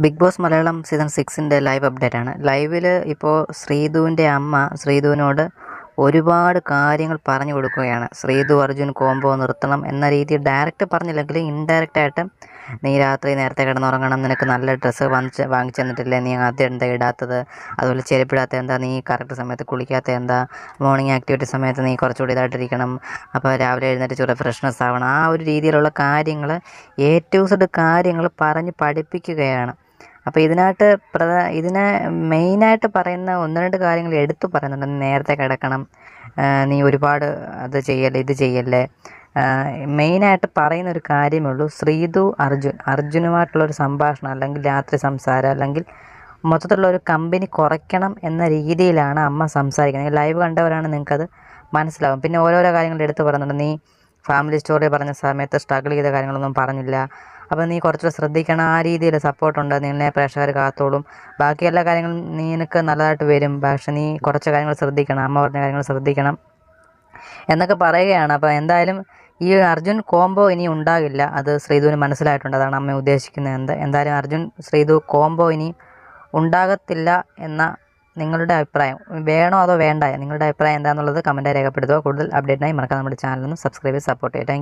Big boss Malayalam season സിക്സിന്റെ live update ആണ്. ലൈവിൽ ഇപ്പോൾ ശ്രീധുവിന്റെ അമ്മ ശ്രീധുവിനോട് ഒരുപാട് കാര്യങ്ങൾ പറഞ്ഞു കൊടുക്കുകയാണ്. ശ്രീധു അർജുൻ കോംബോ നിർത്തണം എന്ന രീതിയിൽ ഡയറക്റ്റ് പറഞ്ഞില്ലെങ്കിൽ ഇൻഡയറക്റ്റ് ആയിട്ട് നീ രാത്രി നേരത്തെ കിടന്നുറങ്ങണം നിനക്ക് നല്ല ഡ്രസ്സ് വാങ്ങിച്ച് വാങ്ങിച്ചു തന്നിട്ടില്ലേ? നീ ആദ്യം എന്താ ഇടാത്തത്? അതുപോലെ ചെരുപ്പിടാത്ത എന്താ? നീ കറക്റ്റ് സമയത്ത് കുളിക്കാത്ത എന്താ? മോർണിംഗ് ആക്ടിവിറ്റി സമയത്ത് നീ കുറച്ചുകൂടി ഇതായിട്ടിരിക്കണം അപ്പോൾ രാവിലെ എഴുന്നേറ്റ് ചൂട് ഫ്രഷ്നെസ് ആവണം. ആ ഒരു രീതിയിലുള്ള കാര്യങ്ങൾ സെഡ് കാര്യങ്ങൾ പറഞ്ഞ് പഠിപ്പിക്കുകയാണ്. അപ്പോൾ ഇതിനായിട്ട് പ്രധാ ഇതിനെ മെയിനായിട്ട് പറയുന്ന ഒന്ന് രണ്ട് കാര്യങ്ങൾ എടുത്തു പറയുന്നുണ്ട്. നേരത്തെ കിടക്കണം. നീ ഒരുപാട് അത് ചെയ്യല്ലേ ഇത് ചെയ്യല്ലേ. മെയിനായിട്ട് പറയുന്ന ഒരു കാര്യമേ ഉള്ളൂ ശ്രീതു അർജുൻ അർജുനുമായിട്ടുള്ള ഒരു സംഭാഷണം അല്ലെങ്കിൽ രാത്രി സംസാരം അല്ലെങ്കിൽ മൊത്തത്തിലുള്ള ഒരു കമ്പനി കുറയ്ക്കണം എന്ന രീതിയിലാണ് അമ്മ സംസാരിക്കുന്നത്. ലൈവ് കണ്ടവരാണ് നിങ്ങൾക്കത് മനസ്സിലാവും. പിന്നെ ഓരോരോ കാര്യങ്ങൾ എടുത്തു പറയുന്നുണ്ട്. നീ ഫാമിലി സ്റ്റോറി പറഞ്ഞ സമയത്ത് സ്ട്രഗിൾ ചെയ്ത കാര്യങ്ങളൊന്നും പറഞ്ഞില്ല. അപ്പോൾ നീ കുറച്ചുകൂടെ ശ്രദ്ധിക്കണം. ആ രീതിയിൽ സപ്പോർട്ടുണ്ട് നിന്നെ പ്രേക്ഷകർ കാത്തോളും. ബാക്കി എല്ലാ കാര്യങ്ങളും നിനക്ക് നല്ലതായിട്ട് വരും. പക്ഷെ നീ കുറച്ച് കാര്യങ്ങൾ ശ്രദ്ധിക്കണം. അമ്മ പറഞ്ഞ കാര്യങ്ങൾ ശ്രദ്ധിക്കണം എന്നൊക്കെ പറയുകയാണ്. അപ്പോൾ എന്തായാലും ഈ അർജുൻ കോംബോ ഇനി ഉണ്ടാകില്ല. അത് ശ്രീധുവിന് മനസ്സിലായിട്ടുണ്ട്. അതാണ് അമ്മ ഉദ്ദേശിക്കുന്നത്. എന്ത് എന്തായാലും അർജുൻ ശ്രീധു കോംബോ ഇനി ഉണ്ടാകത്തില്ല എന്ന നിങ്ങളുടെ അഭിപ്രായം. വേണോ അതോ വേണ്ടായോ? നിങ്ങളുടെ അഭിപ്രായം എന്താണെന്നുള്ളത് കമന്റായി രേഖപ്പെടുത്തുക. കൂടുതൽ അപ്ഡേറ്റിനായി മറക്കാം നമ്മുടെ ചാനൽ ഒന്ന് സബ്സ്ക്രൈബ് ചെയ്ത് സപ്പോർട്ട് ചെയ്യുക താങ്ക്